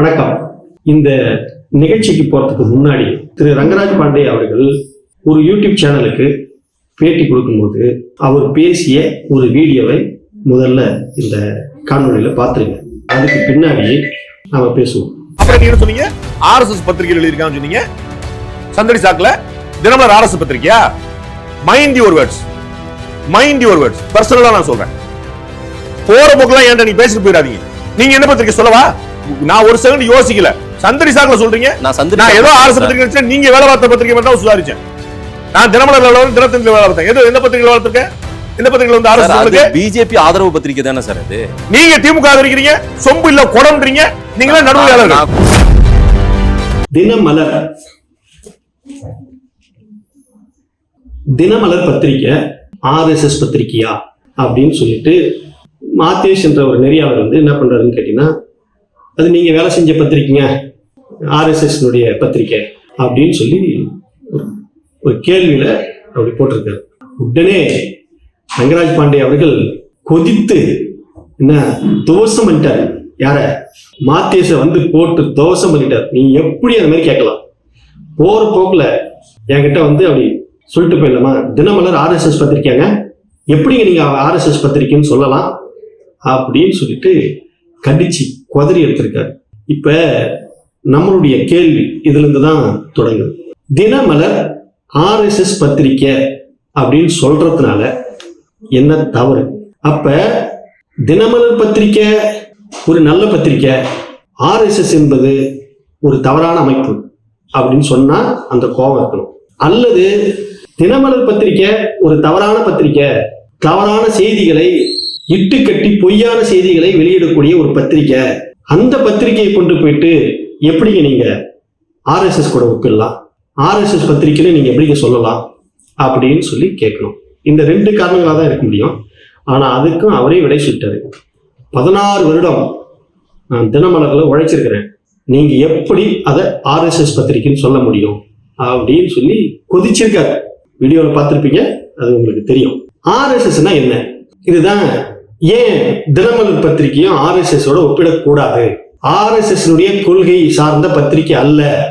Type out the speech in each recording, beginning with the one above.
வணக்கம். இந்த நிகழ்ச்சிக்கு போறதுக்கு முன்னாடி திரு ரங்கராஜ் பாண்டே அவர்கள் ஒரு யூடியூப் சேனலுக்கு பேட்டி கொடுக்கும்போது அவர் பேசிய ஒரு வீடியோவை முதல்ல இந்த காணொலியில பாத்துருங்க அதுக்கு பின்னாடி நாம பேசுவோம். அப்புறம் நீங்க என்ன சொன்னீங்க? ஆர்எஸ்எஸ் பத்திரிகையில் எழுதியிருக்கான்னு சொன்னீங்க. சந்தடி சாக்குல. Dinamalar RS பத்திரிகையா? Mind your words mind your words பர்சனலா நான் சொல்றேன். போற போக்கெல்லாம் ஏன்டா நீ பேசிட்டு போயிடாதீங்க. நீங்க என்ன பத்திரிக்கை சொல்லவா? நான் ஒரு செகண்ட் யோசிக்கல. சந்தடி சாக்குல சொல்றீங்க? நான் சந்தடி நான் ஏதோ சார். பத்திரிகை நீங்க வேலை பார்த்த பத்திரிகை மட்டும் தான் சுதாரிச்சேன் நான் தினமலர் வேலை தினத்தந்தில வேலை பார்த்தேன் எது எந்த பத்திரிகையில் வேலை பார்த்திருக்கேன்? எந்த பத்திரிகையில் வந்து உங்களுக்கு பிஜேபி ஆதரவு பத்திரிக்கை தானே சார் அது? நீங்க திமுக ஆதரிக்கிறீங்க சொம்பு இல்ல குடம்ன்றீங்க. நீங்களே நடுவுலையாளர்கள் நான் தினமலர். தினமலர் பத்திரிக்கை ஆர்எஸ்எஸ் பத்திரிக்கையா? அப்படின்னு சொல்லிட்டு மாத்தேஷ் என்ற ஒரு நெறியாளர் வந்து என்ன பண்றாருன்னு கேட்டீங்கன்னா அது நீங்க வேலை செஞ்ச பத்திரிக்கைங்க ஆர்எஸ்எஸ் பத்திரிக்கை அப்படின்னு சொல்லி ஒரு- கேள்வியில் கேள்வியில அப்படி போட்டிருக்காரு. உடனே ரங்கராஜ் பாண்டே அவர்கள் கொதித்து என்ன தோசம் பண்ணிட்டார். யார? மாத்தேச வந்து போட்டு தோசம் பண்ணிட்டார். நீ எப்படி அந்த மாதிரி கேட்கலாம்? போற போக்குல என்கிட்ட வந்து அப்படி சொல்லிட்டு போயிடலாமா? தினமலர் ஆர்எஸ்எஸ் பத்திரிக்கையாங்க எப்படிங்க நீங்க ஆர்எஸ்எஸ் பத்திரிக்கைன்னு சொல்லலாம்? அப்படின்னு சொல்லிட்டு கண்டிச்சு குதறி எடுத்திருக்காரு. இப்ப நம்மளுடைய கேள்வி இதுலேருந்து தான் தொடங்குது. தினமலர் ஆர்எஸ்எஸ் பத்திரிக்கை அப்படின்னு சொல்றதுனால என்ன தவறு? அப்ப தினமலர் பத்திரிக்கை ஒரு நல்ல பத்திரிக்கை ஆர்எஸ்எஸ் என்பது ஒரு தவறான அமைப்பு அப்படின்னு சொன்னா அந்த கோபம் இருக்கணும். அல்லது தினமலர் பத்திரிக்கை ஒரு தவறான பத்திரிக்கை தவறான செய்திகளை இட்டு கட்டி பொய்யான செய்திகளை வெளியிடக்கூடிய ஒரு பத்திரிக்கை. அந்த பத்திரிகையை கொண்டு போயிட்டு எப்படிங்க நீங்க ஆர்எஸ்எஸ் கூட ஒப்பிடலாம்? ஆர்எஸ்எஸ் பத்திரிக்கைன்னு நீங்க எப்படிங்க சொல்லலாம்? அப்படின்னு சொல்லி கேட்கணும். இந்த ரெண்டு காரணங்களாக தான் இருக்க முடியும். ஆனா அதுக்கும் அவரே விடை சொல்லிட்டாரு. பதினாறு வருடம் நான் தினமலர்களை உழைச்சிருக்கிறேன். நீங்க எப்படி அதை ஆர்எஸ்எஸ் பத்திரிக்கைன்னு சொல்ல முடியும்? அப்படின்னு சொல்லி கொதிச்சிருக்காரு. வீடியோவில் பார்த்துருப்பீங்க அது உங்களுக்கு தெரியும். ஆர்எஸ்எஸ்னா என்ன? இதுதான் ஏன் தினமலர் பத்திரிக்கையும் ஆர்எஸ்எஸோட ஒப்பிடக்கூடாது? ஆர்எஸ்எஸ் கொள்கை சார்ந்த பத்திரிக்கை அல்ல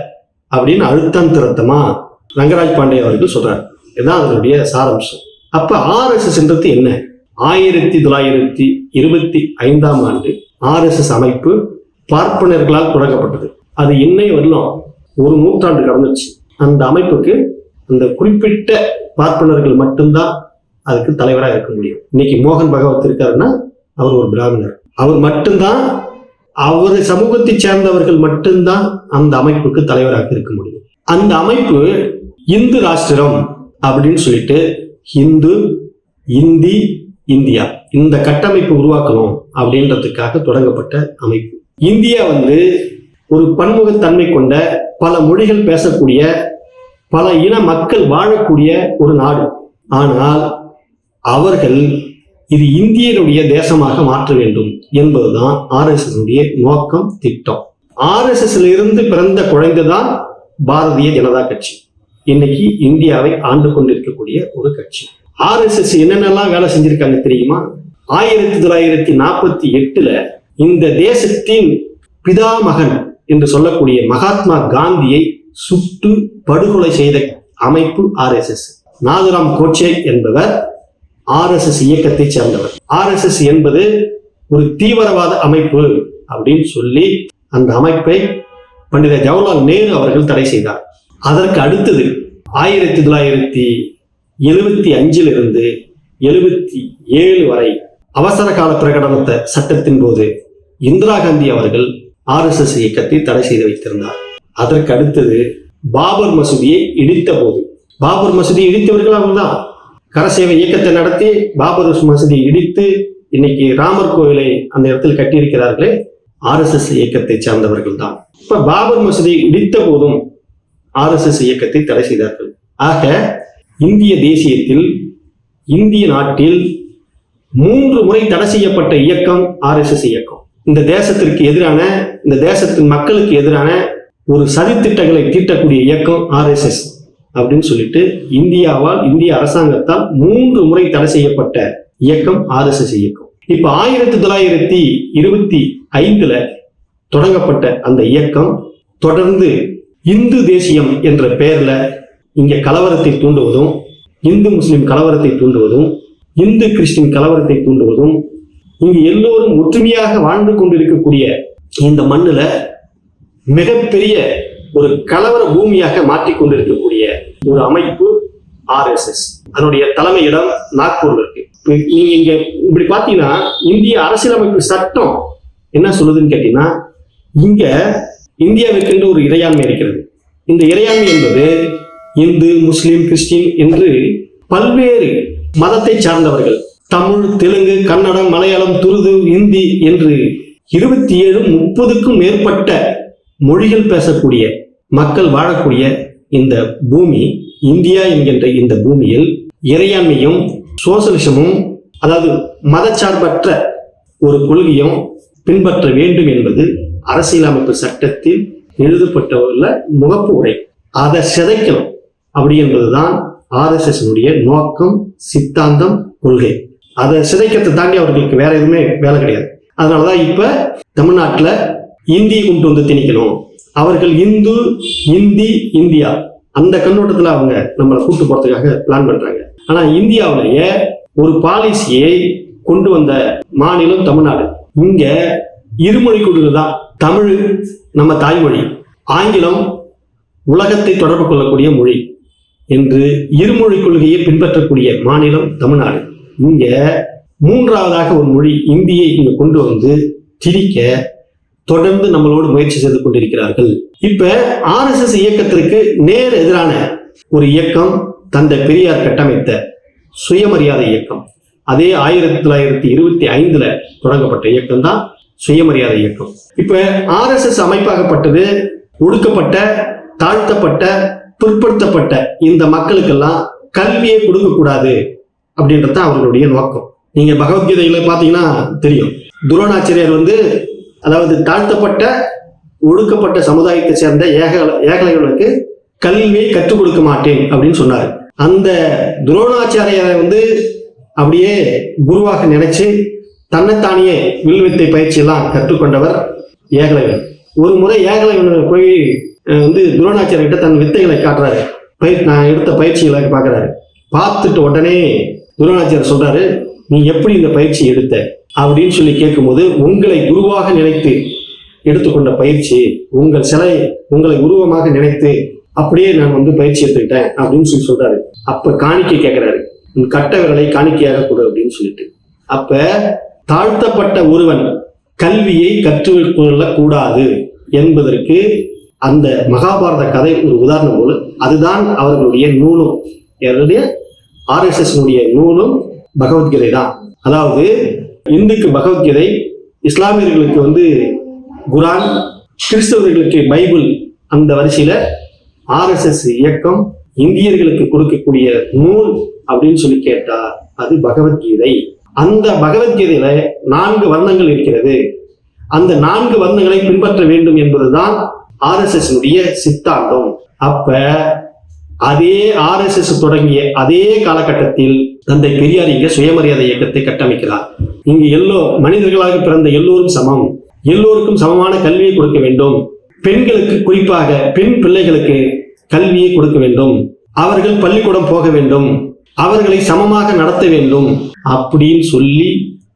அப்படின்னு அழுத்தம் திருத்தமா ரங்கராஜ் பாண்டே அவர்கள் சொல்றாரு. இதுதான் அதனுடைய சாராம்சம். அப்ப ஆர்எஸ்எஸ்ன்றது என்ன? ஆயிரத்தி தொள்ளாயிரத்தி இருபத்தி ஐந்தாம் ஆண்டு ஆர்எஸ்எஸ் அமைப்பு பார்ப்பனர்களால் தொடங்கப்பட்டது. அது இன்னை வரலாம் ஒரு நூற்றாண்டு கடந்துச்சு. அந்த அமைப்புக்கு அந்த குறிப்பிட்ட பார்ப்பனர்கள் மட்டும்தான் அதுக்கு தலைவராக இருக்க முடியும். இன்னைக்கு மோகன் பகவத் இருக்காருன்னா அவர் ஒரு பிராமணர். அவர் மட்டும்தான் அவர் சமூகத்தை சேர்ந்தவர்கள் மட்டும்தான் அந்த அமைப்புக்கு தலைவராக இருக்க முடியும். அந்த அமைப்பு இந்து ராஷ்டிரம் அப்படின்னு சொல்லிட்டு இந்து இந்தி இந்தியா இந்த கட்டமைப்பு உருவாக்கணும் அப்படின்றதுக்காக தொடங்கப்பட்ட அமைப்பு. இந்தியா வந்து ஒரு பன்முகத்தன்மை கொண்ட பல மொழிகள் பேசக்கூடிய பல இன மக்கள் வாழக்கூடிய ஒரு நாடு. ஆனால் அவர்கள் இது இந்தியனுடைய தேசமாக மாற்ற வேண்டும் என்பதுதான் ஆர்எஸ்எஸ் நோக்கம் திட்டம். ஆர்எஸ்எஸ்ல இருந்து பிறந்த குழந்தைதான் பாரதிய ஜனதா கட்சி. இன்னைக்கு இந்தியாவை ஆண்டு கொண்டிருக்கக்கூடிய ஒரு கட்சி. ஆர்எஸ்எஸ் என்னென்னலாம் வேலை செஞ்சிருக்காங்க தெரியுமா? ஆயிரத்தி தொள்ளாயிரத்தி நாற்பத்தி எட்டுல இந்த தேசத்தின் பிதாமகன் என்று சொல்லக்கூடிய மகாத்மா காந்தியை சுட்டு படுகொலை செய்த அமைப்பு ஆர்எஸ்எஸ். நாதுராம் கோட்சே என்பவர் ஆர்எஸ்எஸ் இயக்கத்தை சேர்ந்தவர். ஆர்எஸ்எஸ் என்பது ஒரு தீவிரவாத அமைப்பு அப்படின்னு சொல்லி அந்த அமைப்பை பண்டித ஜவஹர்லால் நேரு அவர்கள் தடை செய்தார். அதற்கு அடுத்தது ஆயிரத்தி தொள்ளாயிரத்தி எழுபத்தி அஞ்சிலிருந்து எழுபத்தி ஏழு வரை அவசர கால பிரகடனத்த சட்டத்தின் போது இந்திரா காந்தி அவர்கள் ஆர்எஸ்எஸ் இயக்கத்தை தடை செய்து வைத்திருந்தார். அதற்கு அடுத்தது பாபர் மசூதியை இடித்த போது. பாபர் மசூதியை இடித்தவர்கள் அவங்க தான் கரசேவை இயக்கத்தை நடத்தி பாபர் மசூதியை இடித்து இன்னைக்கு ராமர் கோயிலை அந்த இடத்தில் கட்டியிருக்கிறார்களே ஆர்எஸ்எஸ் இயக்கத்தை சார்ந்தவர்கள் தான் இப்ப பாபர் மசதி இடித்த போதும் ஆர்எஸ்எஸ் இயக்கத்தை தடை செய்தார்கள். ஆக இந்திய தேசியத்தில் இந்திய நாட்டில் மூன்று முறை தடை செய்யப்பட்ட இயக்கம் ஆர்எஸ்எஸ் இயக்கம். இந்த தேசத்திற்கு எதிரான இந்த தேசத்தின் மக்களுக்கு எதிரான ஒரு சதித்திட்டங்களை தீட்டக்கூடிய இயக்கம் ஆர்எஸ்எஸ் அப்படின்னு சொல்லிட்டு இந்தியாவால் இந்திய அரசாங்கத்தால் மூன்று முறை தடை செய்யப்பட்ட இயக்கம் ஆர்எஸ்எஸ் இயக்கம். இப்ப ஆயிரத்தி தொள்ளாயிரத்தி இருபத்தி ஐந்துல தொடங்கப்பட்ட அந்த இயக்கம் தொடர்ந்து இந்து தேசியம் என்ற பெயர்ல இங்க கலவரத்தை தூண்டுவதும் இந்து முஸ்லிம் கலவரத்தை தூண்டுவதும் இந்து கிறிஸ்டின் கலவரத்தை தூண்டுவதும் இங்கு எல்லோரும் ஒற்றுமையாக வாழ்ந்து கொண்டிருக்கக்கூடிய இந்த மண்ணுல மிகப்பெரிய ஒரு கலவர பூமியாக மாற்றிக் கொண்டிருக்கக்கூடிய ஒரு அமைப்பு ஆர்எஸ்எஸ். அதனுடைய தலைமையிடம் நாக்பூர்ல இருக்கு. நீங்க இங்க இப்படி பாத்தீங்கன்னா இந்திய அரசியலமைப்பு சட்டம் என்ன சொல்லுதுன்னு கேட்டீங்கன்னா இங்க இந்தியாவுக்கென்று ஒரு இறையாண்மை இருக்கிறது. இந்த இறையாண்மை என்பது இந்து முஸ்லிம் கிறிஸ்டின் என்று பல்வேறு மதத்தை சார்ந்தவர்கள் தமிழ் தெலுங்கு கன்னடம் மலையாளம் துருது இந்தி என்று இருபத்தி ஏழு முப்பதுக்கும் மேற்பட்ட மொழிகள் பேசக்கூடிய மக்கள் வாழக்கூடிய இந்த பூமி இந்தியா என்கின்ற இந்த பூமியில் இறையாண்மையும் சோசலிசமும் அதாவது மதச்சார்பற்ற ஒரு கொள்கையும் பின்பற்ற வேண்டும் என்பது அரசியலமைப்பு சட்டத்தில் எழுதப்பட்ட உள்ள முகப்பு உரை. அதை சிதைக்கணும். அப்படி என்பதுதான் ஆர்எஸ்எஸ் நோக்கம் சித்தாந்தம் கொள்கை. அதை சிதைக்கிறதை தாண்டி அவர்களுக்கு வேற எதுவுமே வேலை கிடையாது. அதனாலதான் இப்ப தமிழ்நாட்டில் இந்தியை கொண்டு வந்து திணிக்கணும். அவர்கள் இந்து இந்தி இந்தியா. அந்த கண்ணோட்டத்தில் அவங்க நம்மளை கூட்டு போறதுக்காக பிளான் பண்றாங்க. ஆனா இந்தியாவிலேயே ஒரு பாலிசியை கொண்டு வந்த மாநிலம் தமிழ்நாடு. இங்க இருமொழி கொள்கை தான். தமிழ் நம்ம தாய்மொழி. ஆங்கிலம் உலகத்தை தொடர்பு கொள்ளக்கூடிய மொழி என்று இருமொழி கொள்கையை பின்பற்றக்கூடிய மாநிலம் தமிழ்நாடு. இங்க மூன்றாவதாக ஒரு மொழி இந்தியை இங்க கொண்டு வந்து திரிக்க தொடர்ந்து நம்மளோடு முயற்சி செய்து கொண்டிருக்கிறார்கள். இப்ப ஆர்எஸ்எஸ் இயக்கத்திற்கு நேர் எதிரான ஒரு இயக்கம் தந்தை பெரியார் கட்டமைத்த சுயமரியாதை இயக்கம். அதே ஆயிரத்தி தொள்ளாயிரத்தி இருபத்தி ஐந்துல தொடங்கப்பட்ட இயக்கம் தான் சுயமரியாதை இயக்கம். இப்ப ஆர்எஸ்எஸ் அமைப்பாகப்பட்டது ஒடுக்கப்பட்ட தாழ்த்தப்பட்ட பிற்படுத்தப்பட்ட இந்த மக்களுக்கெல்லாம் கல்வியை கொடுக்க கூடாது அப்படின்றது தான் அவர்களுடைய நோக்கம். நீங்க பகவத்கீதையில பாத்தீங்கன்னா தெரியும். துரோணாச்சாரியர் வந்து அதாவது தாழ்த்தப்பட்ட ஒடுக்கப்பட்ட சமுதாயத்தை சேர்ந்த ஏக ஏகலைகளுக்கு கல்வியை கற்றுக் கொடுக்க மாட்டேன் அப்படின்னு சொன்னார். அந்த துரோணாச்சாரியாரை வந்து அப்படியே குருவாக நினைச்சு தன்னைத்தானியே வில்வித்தை பயிற்சியெல்லாம் கற்றுக்கொண்டவர் ஏகலைவன். ஒரு முறை ஏகலைவன் போய் வந்து துரோணாச்சாரியர்கிட்ட தன் வித்தைகளை காட்டுறாரு. பயிர் நான் எடுத்த பயிற்சிகளை பார்க்குறாரு. பார்த்துட்டு உடனே துரோணாச்சாரியர் சொல்றாரு நீ எப்படி இந்த பயிற்சி எடுத்த? அப்படின்னு சொல்லி கேட்கும்போது உங்களை குருவாக நினைத்து எடுத்துக்கொண்ட பயிற்சி உங்கள் சிலை உங்களை உருவமாக நினைத்து அப்படியே நான் வந்து பயிற்சி எடுத்துக்கிட்டேன் அப்படின்னு சொல்லி சொல்றாரு. அப்ப காணிக்கை கேட்கிறாரு உன் கட்ட விரலை காணிக்கையாக கொடு அப்படின்னு சொல்லிட்டு. அப்ப தாழ்த்தப்பட்ட ஒருவன் கல்வியை கற்றுக்கொள்ள கூடாது என்பதற்கு அந்த மகாபாரத கதை ஒரு உதாரணம் போல அதுதான் அவர்களுடைய நூலும். என்னுடைய ஆர்எஸ்எஸ் நூலும் பகவத்கீதை தான். அதாவது இந்துக்கு பகவத்கீதை இஸ்லாமியர்களுக்கு வந்து குரான் கிறிஸ்தவர்களுக்கு பைபிள் அந்த வரிசையில ஆர்எஸ்எஸ் இயக்கம் இந்தியர்களுக்கு கொடுக்கக்கூடிய நூல் அப்படின்னு சொல்லி கேட்டா அது பகவத்கீதை. அந்த பகவத்கீதையில நான்கு வர்ணங்கள் இருக்கிறது. அந்த நான்கு வர்ணங்களை பின்பற்ற வேண்டும் என்பதுதான் ஆர்எஸ்எஸ் சித்தாந்தம். அப்ப அதே ஆர்எஸ்எஸ் தொடங்கிய அதே காலகட்டத்தில் தந்தை பெரியார் இங்கே சுயமரியாதை இயக்கத்தை கட்டமைக்கிறார். இங்கு எல்லோ மனிதர்களாக பிறந்த எல்லோரும் சமம். எல்லோருக்கும் சமமான கல்வியை கொடுக்க வேண்டும். பெண்களுக்கு குறிப்பாக பெண் பிள்ளைகளுக்கு கல்வியை கொடுக்க வேண்டும். அவர்கள் பள்ளிக்கூடம் போக வேண்டும். அவர்களை சமமாக நடத்த வேண்டும் அப்படின்னு சொல்லி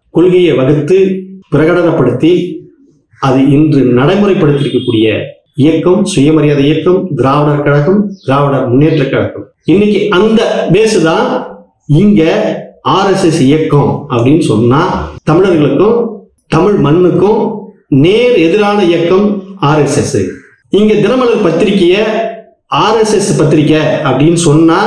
கொள்கையை வகுத்து பிரகடனப்படுத்தி அது இன்று நடைமுறைப்படுத்தியிருக்கக்கூடிய இயக்கம் சுயமரியாதை இயக்கம் திராவிடர் கழகம் திராவிடர் முன்னேற்ற கழகம். இன்னைக்கு அந்த பேஸு தான் இங்க ஆர்எஸ்எஸ் இயக்கம் அப்படின்னு சொன்னா தமிழர்களுக்கும் தமிழ் மண்ணுக்கும் நேர் எதிரான இயக்கம் ஆர்எஸ்எஸ் இங்க தினமலர் பத்திரிகைய ஆர்எஸ்எஸ் பத்திரிக்கை அப்படின்னு சொன்னா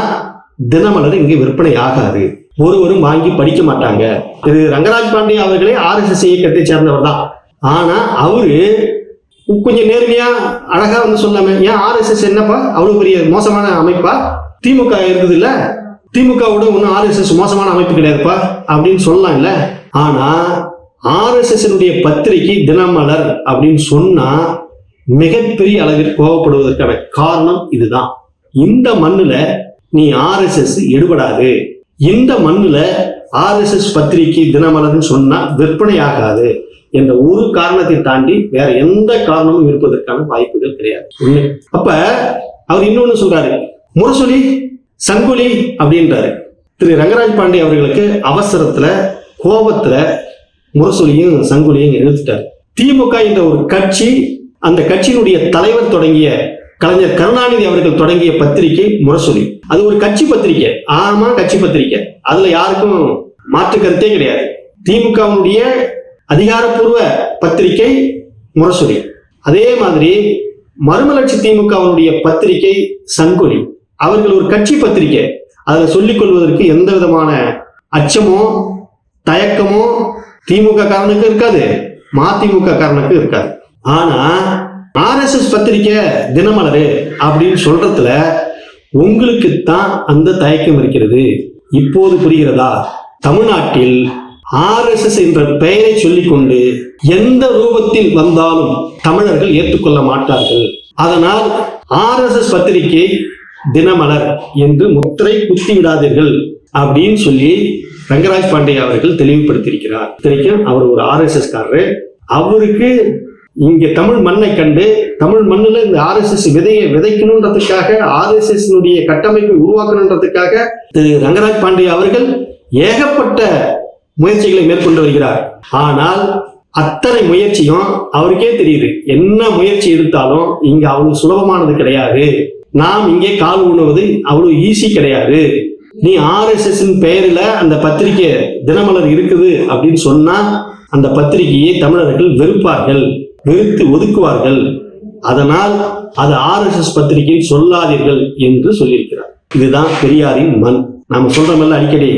தினமலர் இங்க விற்பனை ஆகாது. ஒருவரும் வாங்கி படிக்க மாட்டாங்க. இது ரங்கராஜ் பாண்டே அவர்களே ஆர்எஸ்எஸ் இயக்கத்தை சேர்ந்தவர் தான் ஆனா அவரு கொஞ்சம் நேர்மையா அழகா வந்து சொல்லாம ஏன் ஆர்எஸ்எஸ் என்னப்பா? அவ்வளவு பெரிய மோசமான அமைப்பா? திமுக இருக்குது இல்ல திமுகவோட ஒன்றும் ஆர்எஸ்எஸ் மோசமான அமைப்பு கிடையாதுப்பா அப்படின்னு சொல்லலாம் இல்ல ஆனா ஆர்எஸ்எஸ் பத்திரிகை தினமலர் அப்படின்னு சொன்னா மிகப்பெரிய அளவில் கோவப்படுவதற்கான காரணம் இதுதான். இந்த மண்ணுல நீ ஆர்எஸ்எஸ் எடுபடாது. இந்த மண்ணுல ஆர்எஸ்எஸ் பத்திரிகை தினமலர்னு சொன்னா விற்பனை ஆகாது. என்ற ஒரு காரணத்தை தாண்டி வேற எந்த காரணமும் இருப்பதற்கான வாய்ப்புகள் கிடையாது. உண்மை. அப்ப அவர் இன்னொன்னு சொல்றாரு. முரசொலி சங்குலி அப்படின்றாரு. திரு ரங்கராஜ் பாண்டே அவர்களுக்கு அவசரத்துல கோபத்துல முரசொலியும் சங்குலியும் எழுத்துட்டார். திமுக என்ற ஒரு கட்சி அந்த கட்சியினுடைய தலைவர் தொடங்கிய கலைஞர் கருணாநிதி அவர்கள் தொடங்கிய பத்திரிகை முரசொலி. அது ஒரு கட்சி பத்திரிகை ஆமா கட்சி பத்திரிகை. அதுல யாருக்கும் மாற்று கருத்தே கிடையாது. திமுகவினுடைய அதிகாரப்பூர்வ பத்திரிகை முரசொலி. அதே மாதிரி மறுமலர்ச்சி திமுகவினுடைய பத்திரிகை சங்கொலி. அவர்கள் ஒரு கட்சி பத்திரிகை. அதில் சொல்லிக் கொள்வதற்கு எந்த விதமான அச்சமோ தயக்கமோ திமுக காரனுக்கு இருக்காது. மதிமுக காரனுக்கு இருக்காது. ஆனா ஆர்எஸ்எஸ் பத்திரிக்கை தினமலரு அப்படின்னு சொல்றதுல உங்களுக்கு தான் அந்த தயக்கம் இருக்கிறது. இப்போது புரிகிறதா? தமிழ்நாட்டில் ஆர்எஸ்எஸ் என்ற பெயரை சொல்லிக்கொண்டு எந்த ரூபத்தில் வந்தாலும் தமிழர்கள் ஏற்றுக்கொள்ள மாட்டார்கள். அதனால் ஆர்எஸ்எஸ் பத்திரிகை தினமலர் என்று முத்திரை குத்தி விடாதீர்கள் அப்படின்னு சொல்லி ரங்கராஜ் பாண்டே அவர்கள் தெளிவுபடுத்தியிருக்கிறார். இத்தனைக்கும் அவர் ஒரு ஆர்எஸ்எஸ் காரரு. அவருக்கு இங்க தமிழ் மண்ணை கண்டு தமிழ் மண்ணில் இந்த ஆர்எஸ்எஸ் விதையை விதைக்கணுன்றதுக்காக ஆர்எஸ்எஸ் கட்டமைப்பை உருவாக்கணுன்றதுக்காக திரு ரங்கராஜ் பாண்டே அவர்கள் ஏகப்பட்ட முயற்சிகளை மேற்கொண்டு வருகிறார். ஆனால் அத்தனை முயற்சியும் அவருக்கே தெரியுது. என்ன முயற்சி எடுத்தாலும் இங்க அவ்வளவு சுலபமானது கிடையாது. நாம் இங்கே கால் உணவது அவ்வளவு ஈஸி கிடையாது. நீ ஆர்எஸ்எஸ் பெயரில் அந்த பத்திரிகை தினமலர் இருக்குது அப்படின்னு சொன்னா அந்த பத்திரிகையை தமிழர்கள் வெறுப்பார்கள் வெறுத்து ஒதுக்குவார்கள். அதனால் அது ஆர்எஸ்எஸ் பத்திரிகை சொல்லாதீர்கள் என்று சொல்லியிருக்கிறார். இதுதான் பெரியாரின் மண். நாம சொல்றோம்ல அடிக்கடி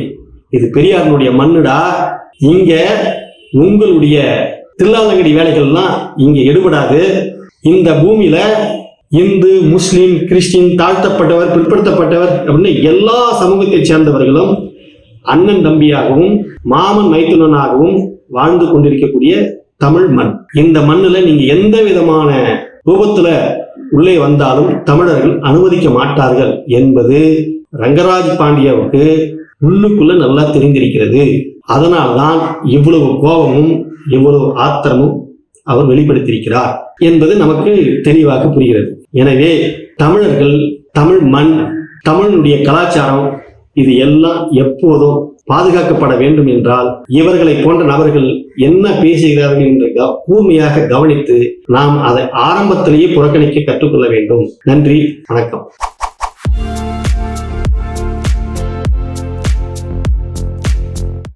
இது பெரியாரினுடைய மண்ணுடா. இங்க உங்களுடைய தில்லாலங்கடி வேலைகள்லாம் இங்க எடுபடாது. இந்த பூமியில இந்து முஸ்லீம் கிறிஸ்டின் தாழ்த்தப்பட்டவர் பிற்படுத்தப்பட்டவர் அப்படின்னு எல்லா சமூகத்தை சேர்ந்தவர்களும் அண்ணன் தம்பியாகவும் மாமன் மைத்துனனாகவும் வாழ்ந்து கொண்டிருக்கக்கூடிய தமிழ் மண். இந்த மண்ணில் நீங்க எந்த விதமான ரூபத்துல உள்ளே வந்தாலும் தமிழர்கள் அனுமதிக்க மாட்டார்கள் என்பது ரங்கராஜ் பாண்டியாவுக்கு உள்ளுக்குள்ள நல்லா தெரிந்திருக்கிறது. அதனால்தான் இவ்வளவு கோபமும் இவ்வளவு ஆத்திரமும் அவர் வெளிப்படுத்தியிருக்கிறார் என்பது நமக்கு தெளிவாக புரிகிறது. எனவே தமிழர்கள் தமிழ் மண் தமிழனுடைய கலாச்சாரம் இது எல்லாம் எப்போதும் பாதுகாக்கப்பட வேண்டும் என்றால் இவர்களை போன்ற நபர்கள் என்ன பேசுகிறார்கள் என்று கூர்மையாக கவனித்து நாம் அதை ஆரம்பத்திலேயே புறக்கணிக்க கற்றுக்கொள்ள வேண்டும். நன்றி வணக்கம்.